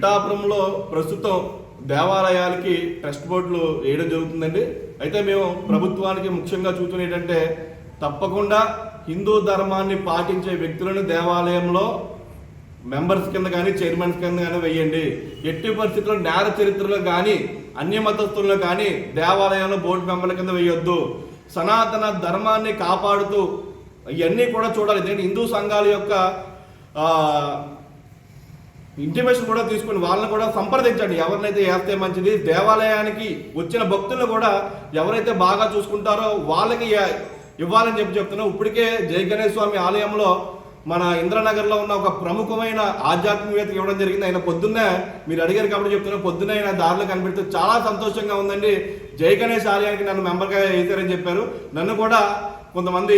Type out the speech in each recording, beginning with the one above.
పిఠాపురంలో ప్రస్తుతం దేవాలయాలకి ట్రస్ట్ బోర్డులు వేయడం జరుగుతుందండి. అయితే మేము ప్రభుత్వానికి ముఖ్యంగా చూస్తున్న ఏంటంటే తప్పకుండా హిందూ ధర్మాన్ని పాటించే వ్యక్తులను దేవాలయంలో మెంబర్స్ కింద కానీ చైర్మన్స్ కింద కానీ వేయండి. ఎట్టి పరిస్థితుల్లో నేర చరిత్రలో కానీ అన్య మతస్థుల్లో కానీ దేవాలయంలో బోర్డు మెంబర్ల కింద వేయొద్దు. సనాతన ధర్మాన్ని కాపాడుతూ ఇవన్నీ కూడా చూడాలి. ఎందుకంటే హిందూ సంఘాల యొక్క ఇంటిమేషన్ కూడా తీసుకుని వాళ్ళని కూడా సంప్రదించండి. ఎవరినైతే వేస్తే మంచిది దేవాలయానికి వచ్చిన భక్తులను కూడా ఎవరైతే బాగా చూసుకుంటారో వాళ్ళకి ఇవ్వాలని చెప్పి చెప్తున్నాం. ఇప్పటికే జయ గణేష్ స్వామి ఆలయంలో మన ఇంద్రనగర్లో ఉన్న ఒక ప్రముఖమైన ఆధ్యాత్మికవేత్తకి ఇవ్వడం జరిగింది. ఆయన పొద్దున్నే మీరు అడిగారు కాబట్టి చెప్తున్నా. పొద్దున్నే ఆయన దారిలో కనిపెడితే చాలా సంతోషంగా ఉందండి. జయ గణేష్ ఆలయానికి నన్ను మెంబర్గా వేశారని చెప్పారు. నన్ను కూడా కొంతమంది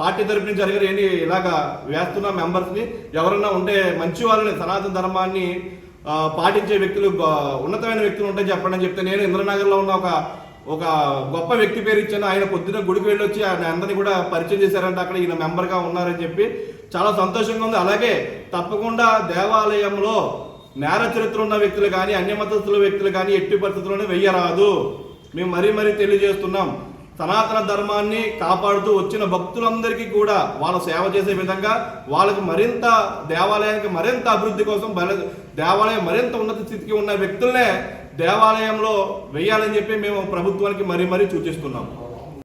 పార్టీ తరపు నుంచి అడిగారు ఏంటి ఇలాగా వేస్తున్న మెంబర్స్ని ఎవరన్నా ఉంటే మంచి వాళ్ళని సనాతన ధర్మాన్ని పాటించే వ్యక్తులు ఉన్నతమైన వ్యక్తులు ఉంటే చెప్పండి అని చెప్తే నేను ఇంద్రనగర్లో ఉన్న ఒక ఒక గొప్ప వ్యక్తి పేరు ఇచ్చాను. ఆయన పొద్దున గుడికి వెళ్ళి వచ్చి ఆయన అందరినీ కూడా పరిచయం చేశారంటే. అక్కడ ఈయన మెంబర్గా ఉన్నారని చెప్పి చాలా సంతోషంగా ఉంది. అలాగే తప్పకుండా దేవాలయంలో నేర చరిత్ర ఉన్న వ్యక్తులు కానీ అన్ని మతస్థుల వ్యక్తులు కానీ ఎట్టి పరిస్థితుల్లోనే వెయ్యరాదు. మేము మరీ మరీ తెలియజేస్తున్నాం. సనాతన ధర్మాన్ని కాపాడుతూ వచ్చిన భక్తులందరికీ కూడా వాళ్ళ సేవ చేసే విధంగా వాళ్ళకి మరింత దేవాలయానికి మరింత అభివృద్ధి కోసం బల- దేవాలయం మరింత ఉన్నత స్థితికి ఉన్న వ్యక్తులనే దేవాలయంలో వేయాలని చెప్పి మేము ప్రభుత్వానికి మరీ మరీ సూచిస్తున్నాము.